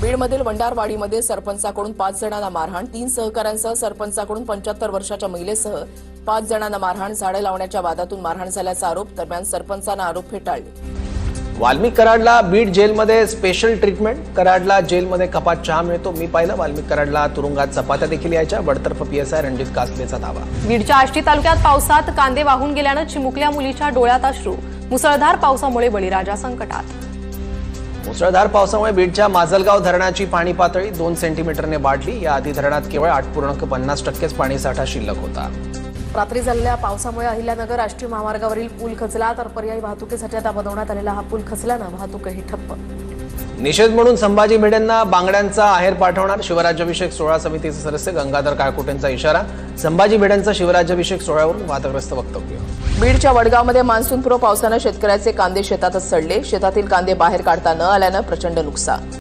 बीडमधील वंडारवाडीमध्ये सरपंचाकडून पाच जणांना मारहाण तीन सहकाऱ्यांसह सरपंचाकडून पंच्याहत्तर वर्षाच्या महिलेसह पाच जणांना मारहाण झाडं लावण्याच्या वादातून मारहाण झाल्याचा आरोप दरम्यान सरपंचानं आरोप फेटाळले. वाल्मिक कराडला बीड जेलमध्ये स्पेशल ट्रीटमेंट कराडला जेलमध्ये कपात चहा मिळतो. मी पाहिलं वाल्मिक कराडला तुरुंगात चपात्या देखील यायच्या. बडतर्फ पीएसआय रणजित कासलेचा दावा. बीडच्या आष्टी तालुक्यात पावसात कांदे वाहून गेल्यानं चिमुकल्या मुलीच्या डोळ्यात अश्रू. मुसळधार पावसामुळे बळीराजा संकटात. मुसळधार पावसामुळे बीडच्या माजलगाव धरणाची पाणी पातळी दोन सेंटीमीटरने वाढली. याआधी धरणात केवळ आठ पूर्णांक पन्नास टक्केच पाणीसाठा शिल्लक होता. रात्री झालेल्या पावसामुळे अहिल्यानगर राष्ट्रीय महामार्गावरील पूल खचला तर पर्यायी वाहतुकीसाठी आता बनवण्यात आलेला हा पूल खचल्यानं वाहतूकही ठप्प. निषेध म्हणून संभाजी भिडेंना बांगड्यांचा आहेर पाठवणार शिवराज्याभिषेक सोहळा समितीचे सदस्य गंगाधर काळकुटेंचा इशारा संभाजी भिडेंचं शिवराज्याभिषेक सोहळ्यावरून वादग्रस्त वक्तव्य. बीडच्या वडगावमध्ये मान्सूनपूर्व पावसानं शेतकऱ्याचे कांदे शेतातच सडले. शेतातील कांदे बाहेर काढता न आल्यानं प्रचंड नुकसान.